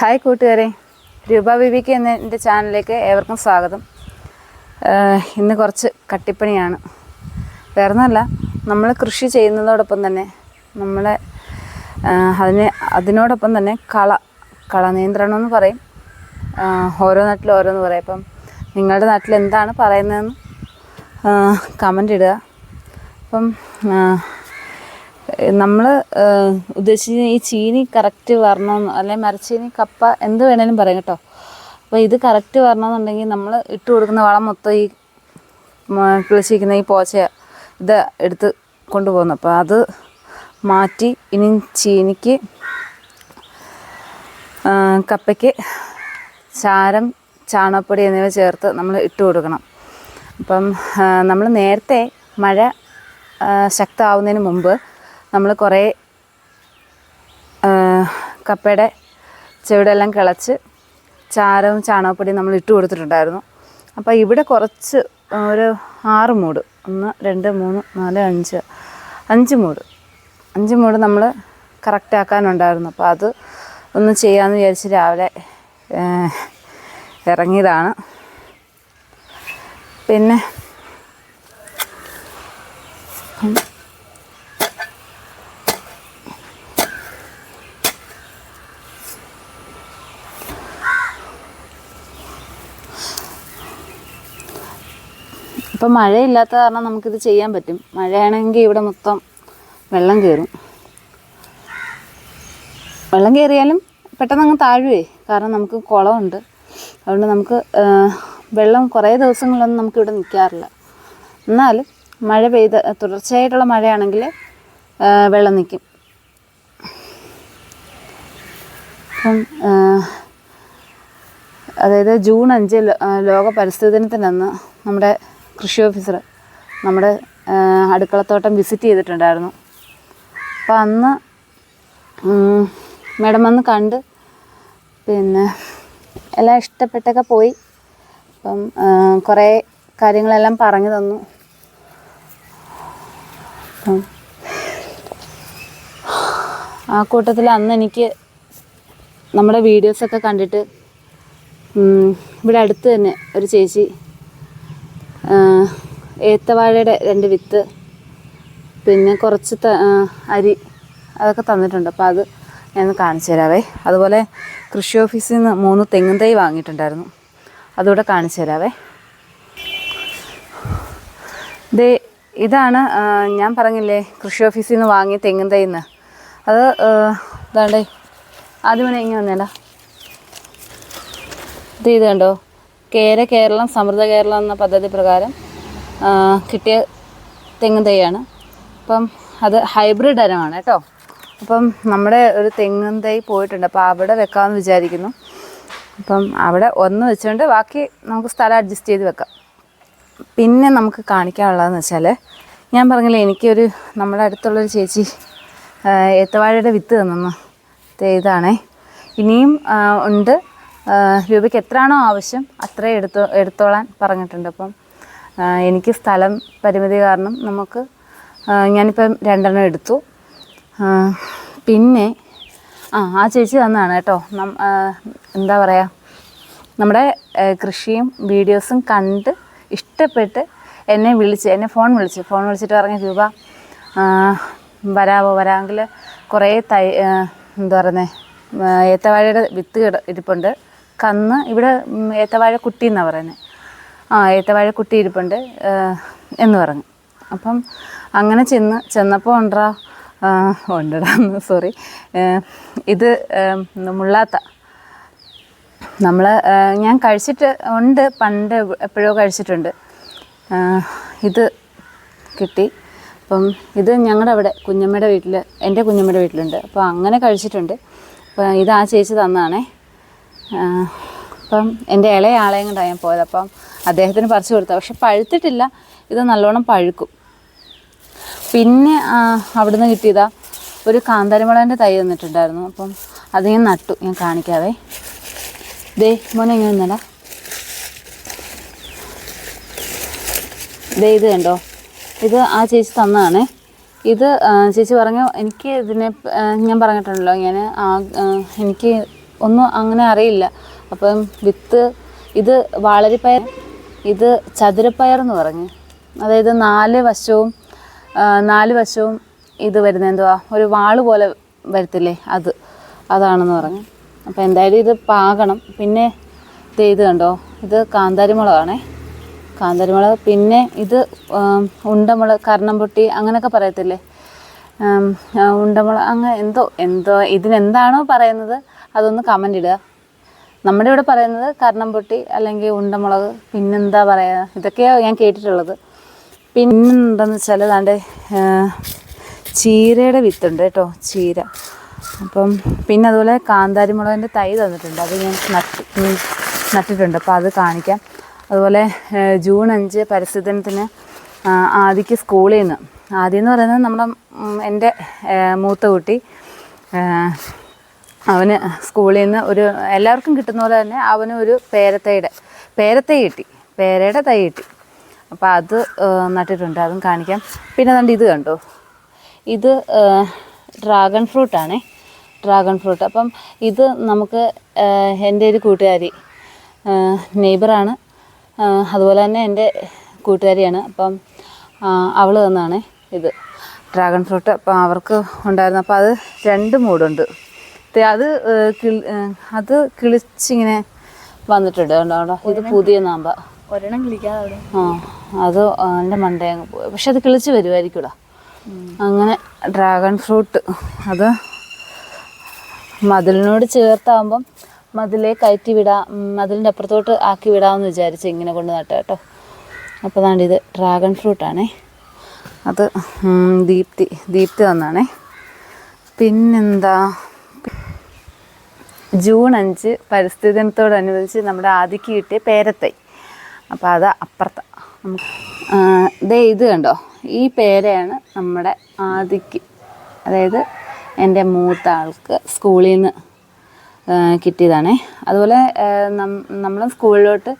Hi കൂട്ടുകാരെ. രൂപ ബിബിക്ക് എന്ന എന്റെ ചാനലിലേക്ക് ഏവർക്കും സ്വാഗതം. ഇന്ന് കുറച്ച് കട്ടിപ്പണിയാണ്. വേറെ ഒന്നല്ല നമ്മൾ കൃഷി ചെയ്യുന്നതോടൊപ്പം തന്നെ നമ്മളെ അതിന് അതിനോടൊപ്പം തന്നെ കള കള നിയന്ത്രണം എന്ന് പറയും. ഓരോ നാട്ടിലും ഓരോന്ന് പറയും. അപ്പം നിങ്ങളുടെ നാട്ടിൽ എന്താണ് പറയുന്നതെന്ന് കമന്റ് ഇടുക. അപ്പം നമ്മൾ ഉദ്ദേശിച്ച ഈ ചീനി കറക്റ്റ് വരണമെന്ന് അല്ലെങ്കിൽ മരച്ചീനി കപ്പ എന്ത് വേണേലും പറയാം കേട്ടോ. അപ്പോൾ ഇത് കറക്റ്റ് വരണമെന്നുണ്ടെങ്കിൽ നമ്മൾ ഇട്ട് കൊടുക്കുന്ന വളം മൊത്തം ഈ കിളിച്ചിരിക്കുന്ന ഈ പോച്ച ഇത് എടുത്ത് കൊണ്ടുപോകുന്നു. അപ്പോൾ അത് മാറ്റി ഇനി ചീനിക്ക് കപ്പയ്ക്ക് ചാരം ചാണകപ്പൊടി എന്നിവ ചേർത്ത് നമ്മൾ ഇട്ട് കൊടുക്കണം. അപ്പം നമ്മൾ നേരത്തെ മഴ ശക്തമാവുന്നതിന് മുമ്പ് നമ്മൾ കുറേ കപ്പയുടെ ചെവിടെല്ലാം കിളച്ച് ചാരവും ചാണകപ്പൊടിയും നമ്മൾ ഇട്ട് കൊടുത്തിട്ടുണ്ടായിരുന്നു. അപ്പോൾ ഇവിടെ കുറച്ച് ഒരു ആറ് മൂട്. ഒന്ന് രണ്ട് മൂന്ന് നാല് അഞ്ച്. അഞ്ച് മൂട്. അഞ്ച് മൂട് നമ്മൾ കറക്റ്റ് ആക്കാനുണ്ടായിരുന്നു. അപ്പോൾ അത് ഒന്ന് ചെയ്യാമെന്ന് വിചാരിച്ച് രാവിലെ ഇറങ്ങിയതാണ്. പിന്നെ ഇപ്പം മഴയില്ലാത്ത കാരണം നമുക്കിത് ചെയ്യാൻ പറ്റും. മഴയാണെങ്കിൽ ഇവിടെ മൊത്തം വെള്ളം കയറും വെള്ളം കയറിയാലും പെട്ടെന്ന് അങ്ങ് താഴുവേ. കാരണം നമുക്ക് കുളമുണ്ട്. അതുകൊണ്ട് നമുക്ക് വെള്ളം കുറേ ദിവസങ്ങളൊന്നും നമുക്കിവിടെ നിൽക്കാറില്ല. എന്നാലും മഴ പെയ്ത തുടർച്ചയായിട്ടുള്ള മഴയാണെങ്കിൽ വെള്ളം നിൽക്കും. അപ്പം അതായത് ജൂൺ അഞ്ച് ലോക പരിസ്ഥിതി ദിനത്തിനന്ന് നമ്മുടെ കൃഷി ഓഫീസർ നമ്മുടെ അടുക്കളത്തോട്ടം വിസിറ്റ് ചെയ്തിട്ടുണ്ടായിരുന്നു. അപ്പം അന്ന് മേഡം വന്ന് കണ്ട് പിന്നെ എല്ലാം ഇഷ്ടപ്പെട്ടൊക്കെ പോയി. അപ്പം കുറേ കാര്യങ്ങളെല്ലാം പറഞ്ഞു തന്നു. അപ്പം ആ കൂട്ടത്തിൽ അന്ന് എനിക്ക് നമ്മുടെ വീഡിയോസൊക്കെ കണ്ടിട്ട് ഇവിടെ അടുത്ത് തന്നെ ഒരു ചേച്ചി ഏത്തവാഴയുടെ രണ്ട് വിത്ത് പിന്നെ കുറച്ച് അരി അതൊക്കെ തന്നിട്ടുണ്ട്. അപ്പോൾ അത് ഞാൻ കാണിച്ചു തരാവേ. അതുപോലെ കൃഷി ഓഫീസിൽ നിന്ന് മൂന്ന് തെങ്ങും തൈ വാങ്ങിയിട്ടുണ്ടായിരുന്നു. അതുകൂടെ കാണിച്ചു തരാവേ. ദേ ഇതാണ് ഞാൻ പറഞ്ഞില്ലേ കൃഷി ഓഫീസിൽ നിന്ന് വാങ്ങിയ തെങ്ങും തൈ എന്ന്. അത് ഇതാണ്ടേ. ആദ്യം ഇങ്ങനെ വന്നേടാ. ഇത് ഇത് കണ്ടോ? കേര കേരളം സമൃദ്ധ കേരളം എന്ന പദ്ധതി പ്രകാരം കിട്ടിയ തെങ്ങ് തൈയാണ്. അപ്പം അത് ഹൈബ്രിഡ് ഇനമാണ് കേട്ടോ. അപ്പം നമ്മുടെ ഒരു തെങ്ങും തൈ പോയിട്ടുണ്ട്. അപ്പോൾ അവിടെ വെക്കാമെന്ന് വിചാരിക്കുന്നു. അപ്പം അവിടെ ഒന്ന് വെച്ചുകൊണ്ട് ബാക്കി നമുക്ക് സ്ഥലം അഡ്ജസ്റ്റ് ചെയ്ത് വെക്കാം. പിന്നെ നമുക്ക് കാണിക്കാനുള്ളതെന്ന് വെച്ചാൽ ഞാൻ പറഞ്ഞില്ലേ എനിക്കൊരു നമ്മുടെ അടുത്തുള്ളൊരു ചേച്ചി ഏത്തവാഴയുടെ വിത്ത് തന്നു. ഇതാണേ. ഇനിയും ഉണ്ട്. രൂപയ്ക്ക് എത്രയാണോ ആവശ്യം അത്രയും എടുത്തോ എടുത്തോളാൻ പറഞ്ഞിട്ടുണ്ട്. അപ്പം എനിക്ക് സ്ഥലം പരിമിതി കാരണം നമുക്ക് ഞാനിപ്പം രണ്ടെണ്ണം എടുത്തു. പിന്നെ ആ ആ ചേച്ചി തന്നാണ് കേട്ടോ. നം എന്താ പറയുക നമ്മുടെ കൃഷിയും വീഡിയോസും കണ്ട് ഇഷ്ടപ്പെട്ട് എന്നെ വിളിച്ച് എന്നെ ഫോൺ വിളിച്ച് ഫോൺ വിളിച്ചിട്ട് പറഞ്ഞ രൂപ വരാവോ വരാമെങ്കിൽ കുറേ തൈ എന്താ പറയുന്നത് ഏത്തവാഴയുടെ വിത്ത് ഇരിപ്പുണ്ട്. കന്ന് ഇവിടെ ഏത്തവാഴ കുട്ടി എന്നാണ് പറയുന്നത് ആ ഏത്തവാഴ കുട്ടി ഇരിപ്പുണ്ട് എന്ന് പറഞ്ഞു. അപ്പം അങ്ങനെ ചെന്ന് ചെന്നപ്പോൾ ഉണ്ടോ ഉണ്ടടാ സോറി ഇത് മുള്ളാത്ത. നമ്മൾ ഞാൻ കഴിച്ചിട്ട് ഉണ്ട് പണ്ട് എപ്പോഴോ കഴിച്ചിട്ടുണ്ട്. ഇത് കിട്ടി. അപ്പം ഇത് ഞങ്ങളുടെ അവിടെ കുഞ്ഞമ്മയുടെ വീട്ടിൽ എന്റെ കുഞ്ഞമ്മയുടെ വീട്ടിലുണ്ട്. അപ്പോൾ അങ്ങനെ കഴിച്ചിട്ടുണ്ട്. അപ്പോൾ ഇത് ആ ചേച്ചി തന്നതാണേ. അപ്പം എന്റെ ഇളയ ആളെയും കൊണ്ടാണ് ഞാൻ പോയത്. അപ്പം അദ്ദേഹത്തിന് പറിച്ചു കൊടുത്തത്. പക്ഷെ പഴുത്തിട്ടില്ല. ഇത് നല്ലോണം പഴുക്കും. പിന്നെ അവിടുന്ന് കിട്ടിയതാ ഒരു കാന്താരിമുളകിന്റെ തൈ തന്നിട്ടുണ്ടായിരുന്നു. അപ്പം അത് ഞാൻ നട്ടു. ഞാൻ കാണിക്കാവേ. ദേ മോനെ ഇങ്ങനെ നിന്നടാ. ദേ ഇത് കണ്ടോ? ഇത് ആ ചേച്ചി തന്നതാണേ. ഇത് ചേച്ചി പറഞ്ഞു എനിക്ക് ഇതിനെ ഞാൻ പറഞ്ഞിട്ടുണ്ടല്ലോ ഞാൻ എനിക്ക് ഒന്നും അങ്ങനെ അറിയില്ല. അപ്പം വിത്ത് ഇത് വാളരിപ്പയർ ഇത് ചതുരപ്പയർ എന്ന് പറഞ്ഞു. അതായത് നാല് വശവും നാല് വശവും ഇത് വരുന്ന എന്തുവാ? ഒരു വാൾ പോലെ വരത്തില്ലേ? അത് അതാണെന്ന് പറഞ്ഞു. അപ്പോൾ എന്തായാലും ഇത് പാകണം. പിന്നെ ഇത് കണ്ടോ? ഇത് കാന്താരി മുളകാണേ കാന്താരിമുളക് പിന്നെ ഇത് ഉണ്ടമുളക് ഉണ്ടമുളക് കർണംപൊട്ടി അങ്ങനെയൊക്കെ പറയത്തില്ലേ? ഉണ്ടമുളക് അങ്ങനെ എന്തോ എന്തോ ഇതിനെന്താണോ പറയുന്നത്? അതൊന്ന് കമന്റ് ഇടുക. നമ്മുടെ ഇവിടെ പറയുന്നത് കർണംപൊട്ടി അല്ലെങ്കിൽ ഉണ്ടമുളക് പിന്നെന്താ പറയുക ഇതൊക്കെയാണ് ഞാൻ കേട്ടിട്ടുള്ളത്. പിന്നെന്താന്ന് വെച്ചാൽ അതാണ്ട് ചീരയുടെ വിത്തുണ്ട് കേട്ടോ ചീര. അപ്പം പിന്നെ അതുപോലെ കാന്താരി മുളകിന്റെ തൈ തന്നിട്ടുണ്ട്. അത് ഞാൻ നട്ട് നട്ടിട്ടുണ്ട്. അപ്പോൾ അത് കാണിക്കാം. അതുപോലെ ജൂൺ അഞ്ച് പരിസ്ഥിതിനത്തിന് ആദിക്ക് സ്കൂളിൽ നിന്ന് ആദ്യം എന്ന് പറയുന്നത് നമ്മുടെ എന്റെ മൂത്ത കുട്ടി അവന് സ്കൂളിൽ നിന്ന് ഒരു എല്ലാവർക്കും കിട്ടുന്ന പോലെ തന്നെ അവന് ഒരു പേരത്തൈയുടെ പേരത്തൈ കിട്ടി പേരയുടെ തൈ കിട്ടി. അപ്പോൾ അത് നട്ടിട്ടുണ്ട് അതും കാണിക്കാം. പിന്നെ കണ്ട് ഇത് കണ്ടോ? ഇത് ഡ്രാഗൺ ഫ്രൂട്ടാണേ ഡ്രാഗൺ ഫ്രൂട്ട്. അപ്പം ഇത് നമുക്ക് എന്റെ ഒരു കൂട്ടുകാരി നെയ്ബറാണ്. അതുപോലെ തന്നെ എന്റെ കൂട്ടുകാരിയാണ്. അപ്പം അവൾ തന്നാണ് ഇത് ഡ്രാഗൺ ഫ്രൂട്ട്. അപ്പം അവർക്ക് ഉണ്ടായിരുന്നു. അപ്പോൾ അത് രണ്ട് മൂടുണ്ട്. അത് അത് കിളിച്ചിങ്ങനെ വന്നിട്ടുണ്ട് കണ്ടോ ഇത് പുതിയ നാമ്പ. ഒരെണ്ണം കിളിക്കാതെ ആ അത് എന്റെ മണ്ടേ അങ്ങ് പോയി. പക്ഷെ അത് കിളിച്ച് വരുമായിരിക്കൂടാ അങ്ങനെ ഡ്രാഗൺ ഫ്രൂട്ട് അത് മതിലിനോട് ചേർത്താകുമ്പം മതിലേ കയറ്റി വിടാം മതിലിന്റെ അപ്പുറത്തോട്ട് ആക്കി വിടാമെന്ന് വിചാരിച്ച് ഇങ്ങനെ കൊണ്ട് നട്ട കേട്ടോ. അപ്പോൾ അതാണ്ട് ഇത് ഡ്രാഗൺ ഫ്രൂട്ടാണേ. അത് ദീപ്തി ദീപ്തി തന്നാണേ പിന്നെന്താ? ജൂൺ അഞ്ച് പരിസ്ഥിതി ദിനത്തോടനുബന്ധിച്ച് നമ്മുടെ ആദിക്ക് കിട്ടിയ പേരത്തൈ. അപ്പോൾ അത് അപ്പുറത്ത് ദേ ഇത് കണ്ടോ? ഈ പേരയാണ് നമ്മുടെ ആദിക്ക് അതായത് എന്റെ മൂത്ത ആൾക്ക് സ്കൂളിൽ നിന്ന് കിട്ടിയതാണേ. അതുപോലെ നമ്മൾ സ്കൂളിലോട്ട്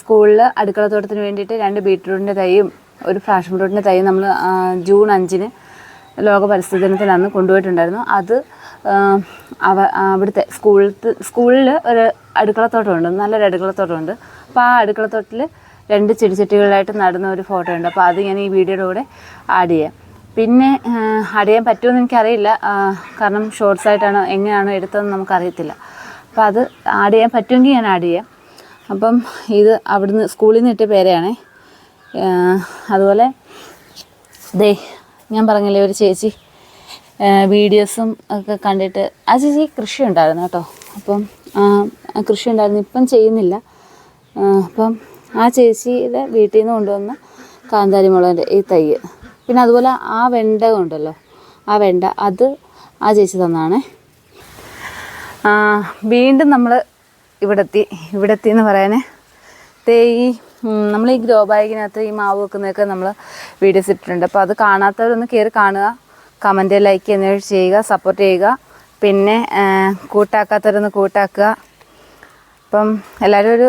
സ്കൂളിൽ അടുക്കളത്തോട്ടത്തിന് വേണ്ടിയിട്ട് രണ്ട് ബീട്രൂട്ടിന്റെ തൈയും ഒരു ഫ്ലാഷ് ഫ്രൂട്ടിന്റെ തൈയും നമ്മൾ ജൂൺ അഞ്ചിന് ലോക പരിസ്ഥിതി ദിനത്തിൽ അന്ന് കൊണ്ടുപോയിട്ടുണ്ടായിരുന്നു. അത് അവ അവിടുത്തെ സ്കൂളിൽ സ്കൂളിൽ ഒരു അടുക്കളത്തോട്ടമുണ്ട്. നല്ലൊരു അടുക്കളത്തോട്ടമുണ്ട്. അപ്പോൾ ആ അടുക്കളത്തോട്ടിൽ രണ്ട് ചെടിച്ചട്ടികളിലായിട്ട് നടുന്ന ഒരു ഫോട്ടോ ഉണ്ട് അപ്പോൾ അത് ഞാൻ ഈ വീഡിയോയുടെ കൂടെ ആഡ് ചെയ്യാം. പിന്നെ ആഡ് ചെയ്യാൻ പറ്റുമെന്ന് എനിക്കറിയില്ല. കാരണം ഷോർട്സ് ആയിട്ടാണ് എങ്ങനെയാണ് എടുത്തതെന്ന് നമുക്കറിയത്തില്ല. അപ്പോൾ അത് ആഡ് ചെയ്യാൻ പറ്റുമെങ്കിൽ ഞാൻ ആഡ് ചെയ്യാം. അപ്പം ഇത് അവിടുന്ന് സ്കൂളിൽ നിന്ന് ഇട്ട പേരെയാണേ. അതുപോലെ ദേ ഞാൻ പറഞ്ഞില്ലേ ഒരു ചേച്ചി വീഡിയോസും ഒക്കെ കണ്ടിട്ട് ആ ചേച്ചി കൃഷി ഉണ്ടായിരുന്നു കേട്ടോ. അപ്പം കൃഷി ഉണ്ടായിരുന്നു. ഇപ്പം ചെയ്യുന്നില്ല. അപ്പം ആ ചേച്ചിയുടെ വീട്ടിൽ നിന്ന് കൊണ്ടുവന്ന കാന്താരി മുളകിന്റെ ഈ തൈ പിന്നെ അതുപോലെ ആ വെണ്ട ഉണ്ടല്ലോ. ആ വെണ്ട അത് ആ ചേച്ചി തന്നാണ്. വീണ്ടും നമ്മൾ ഇവിടെത്തി. ഇവിടെത്തി എന്ന് പറയാനേ. തേയി നമ്മൾ ഈ ഗ്രോ ബാഗിനകത്ത് ഈ മാവ് വെക്കുന്നതൊക്കെ നമ്മൾ വീഡിയോസ് ഇട്ടിട്ടുണ്ട്. അപ്പോൾ അത് കാണാത്തവരൊന്ന് കയറി കാണുക. കമന്റ് ലൈക്ക് എന്നിവ ചെയ്യുക സപ്പോർട്ട് ചെയ്യുക. പിന്നെ കൂട്ടാക്കാത്തവരൊന്ന് കൂട്ടാക്കുക. അപ്പം എല്ലാവരും ഒരു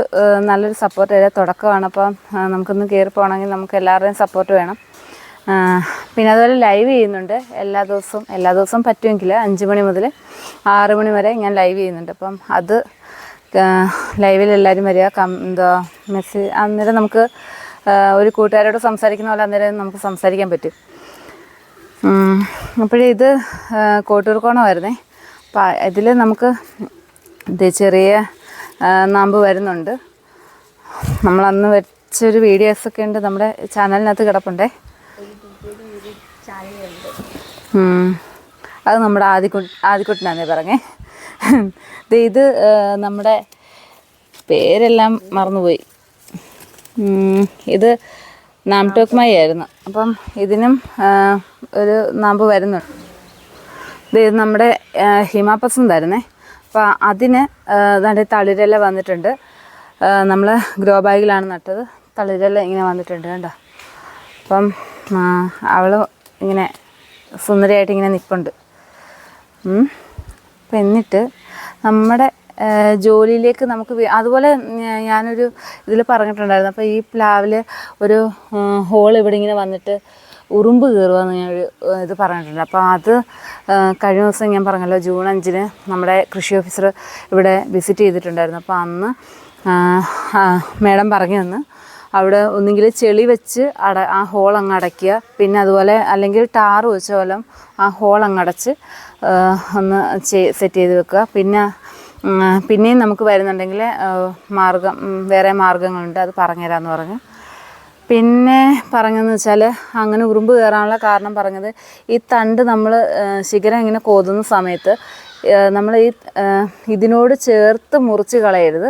നല്ലൊരു സപ്പോർട്ട് തരിക തുടക്കമാണ്. അപ്പം നമുക്കൊന്ന് കയറി പോകണമെങ്കിൽ നമുക്ക് എല്ലാവരുടെയും സപ്പോർട്ട് വേണം. പിന്നെ അതുപോലെ ലൈവ് ചെയ്യുന്നുണ്ട്. എല്ലാ ദിവസവും എല്ലാ ദിവസവും പറ്റുമെങ്കിൽ അഞ്ച് മണി മുതൽ ആറ് മണി വരെ ഞാൻ ലൈവ് ചെയ്യുന്നുണ്ട്. അപ്പം അത് ലൈവിൽ എല്ലാവരും വരിക. കം എന്താ മെസ്സേജ് അന്നേരം നമുക്ക് ഒരു കൂട്ടുകാരോട് സംസാരിക്കുന്ന പോലെ അന്നേരം നമുക്ക് സംസാരിക്കാൻ പറ്റും. അപ്പോഴേ ഇത് കോട്ടൂർക്കോണമായിരുന്നേ അപ്പം ഇതിൽ നമുക്ക് ഇത് ചെറിയ നാമ്പ് വരുന്നുണ്ട്. നമ്മളന്ന് വെച്ചൊരു വീഡിയോസൊക്കെ ഉണ്ട് നമ്മുടെ ചാനലിനകത്ത് കിടപ്പുണ്ടേ. അത് നമ്മുടെ ആദിക്കു ആദിക്കുട്ടനാന്നേ പറഞ്ഞേ. ഇത് നമ്മുടെ പേരെല്ലാം മറന്നുപോയി. ഉം, നാംടോക്മായി ആയിരുന്നു അപ്പം ഇതിനും ഒരു നാമ്പ് വരുന്നുണ്ട്. ഇത് നമ്മുടെ ഹിമാപസം തരുന്നേ. അപ്പോൾ അതിന് നല്ല തളിരല വന്നിട്ടുണ്ട്. നമ്മൾ ഗ്രോ ബാഗിലാണ് നട്ടത്. തളിരല ഇങ്ങനെ വന്നിട്ടുണ്ട് കണ്ടോ? അപ്പം അവൾ ഇങ്ങനെ സുന്ദരിയായിട്ട് ഇങ്ങനെ നിൽപ്പുണ്ട്. അപ്പം എന്നിട്ട് നമ്മുടെ ജോലിയിലേക്ക് നമുക്ക് അതുപോലെ ഞാനൊരു ഇതിൽ പറഞ്ഞിട്ടുണ്ടായിരുന്നു. അപ്പോൾ ഈ പ്ലാവിൽ ഒരു ഹോൾ ഇവിടെ ഇങ്ങനെ വന്നിട്ട് ഉറുമ്പ് കയറുമെന്ന് ഞാൻ ഒരു ഇത് പറഞ്ഞിട്ടുണ്ട്. അപ്പോൾ അത് കഴിഞ്ഞ ദിവസം ഞാൻ പറഞ്ഞല്ലോ ജൂൺ അഞ്ചിന് നമ്മുടെ കൃഷി ഓഫീസർ ഇവിടെ വിസിറ്റ് ചെയ്തിട്ടുണ്ടായിരുന്നു. അപ്പോൾ അന്ന് മേഡം പറഞ്ഞു തന്ന് അവിടെ ഒന്നുകിൽ ചെളി വെച്ച് അട ആ ഹോൾ അങ്ങ് അടയ്ക്കുക. പിന്നെ അതുപോലെ അല്ലെങ്കിൽ ടാറ് വെച്ച പോലും ആ ഹോൾ അങ്ങ് അടച്ച് ഒന്ന് സെറ്റ് ചെയ്ത് വെക്കുക. പിന്നെ പിന്നെയും നമുക്ക് വരുന്നുണ്ടെങ്കിൽ മാർഗം വേറെ മാർഗങ്ങളുണ്ട്. അത് പറഞ്ഞുതരാമെന്ന് പറഞ്ഞു. പിന്നെ പറഞ്ഞതെന്ന് വെച്ചാൽ അങ്ങനെ ഉറുമ്പ് കയറാനുള്ള കാരണം പറഞ്ഞത് ഈ തണ്ട് നമ്മൾ ശിഖരം ഇങ്ങനെ കോതുന്ന സമയത്ത് നമ്മൾ ഈ ഇതിനോട് ചേർത്ത് മുറിച്ച് കളയരുത്.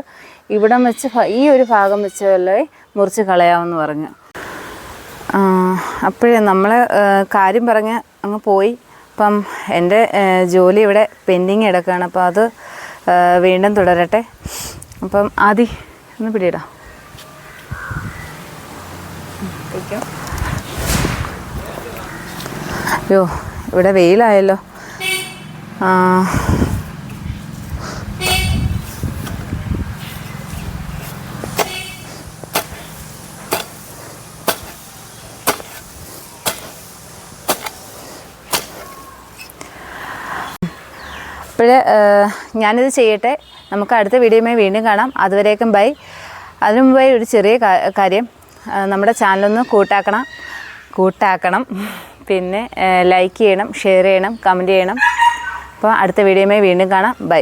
ഇവിടം വെച്ച് ഈ ഒരു ഭാഗം വെച്ച് വല്ല മുറിച്ച് കളയാമെന്ന് പറഞ്ഞു. അപ്പോഴേ നമ്മൾ കാര്യം പറഞ്ഞ് അങ്ങ് പോയി. അപ്പം എന്റെ ജോലി ഇവിടെ പെൻഡിങ് എടുക്കുകയാണ് അപ്പോൾ അത് വീണ്ടും തുടരട്ടെ. അപ്പം ആദി ഒന്ന് പിടിയിടാം. അയ്യോ ഇവിടെ വെയിലായല്ലോ. ആ അപ്പോഴ് ഞാനിത് ചെയ്യട്ടെ. നമുക്ക് അടുത്ത വീഡിയോയുമായി വീണ്ടും കാണാം. അതുവരേക്കും ബൈ. അതിനു മുമ്പായി ഒരു ചെറിയ കാര്യം. നമ്മുടെ ചാനലൊന്ന് കൂട്ടാക്കണം. കൂട്ടാക്കണം. പിന്നെ ലൈക്ക് ചെയ്യണം ഷെയർ ചെയ്യണം കമന്റ് ചെയ്യണം. അപ്പോൾ അടുത്ത വീഡിയോയുമായി വീണ്ടും കാണാം. ബൈ.